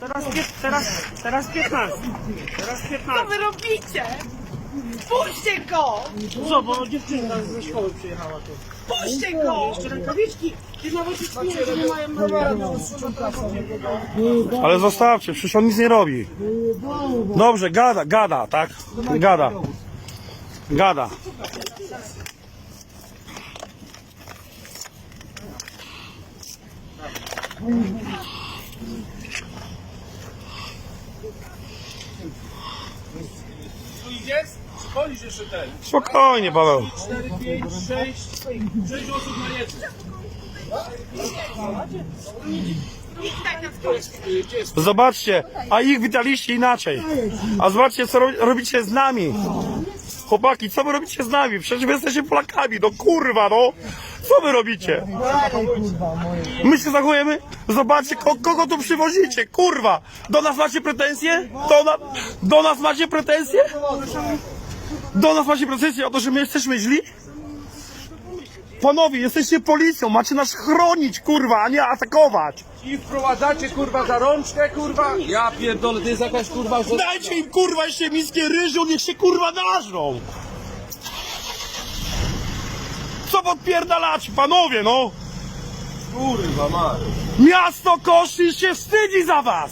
Teraz, teraz, teraz 15. Teraz Co 15. wy robicie? Puśćcie go! Co, bo dziewczynka ze szkoły przyjechała tu. Puśćcie go! Jeszcze rękawiczki. Ty nawet nie, że nie mają browara. Ale zostawcie, przecież on nic nie robi. Dobrze, gada, gada, tak? Gada. Gada. Idziesz? Przychodzisz jeszcze ten. Spokojnie, Paweł. 4, 5, 6, 6 osób na jednym. Zobaczcie, a ich witaliście inaczej. A zobaczcie, co ro- robicie z nami. Chłopaki, co wy robicie z nami? Przecież wy jesteście Polakami, no kurwa, no. Co wy robicie? My się zachowujemy? Zobaczcie, ko kogo tu przywozicie, kurwa. Do nas macie pretensje? Do, na do nas macie pretensje? Do nas macie pretensje o to, że my jesteśmy źli? Panowie, jesteście policją, macie nas chronić, kurwa, a nie atakować. I wprowadzacie kurwa za rączkę, kurwa. Ja pierdolę, to jest jakaś kurwa, że... Dajcie im kurwa jeszcze miskie ryżu, niech się kurwa nażrą! Co podpierdalacie, panowie, no? Kurwa, ma. Miasto Koszyn się wstydzi za was!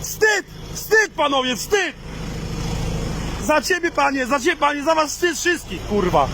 Wstyd! Wstyd, panowie, wstyd! Za ciebie, panie, za ciebie, panie, za was wstyd wszystkich, kurwa!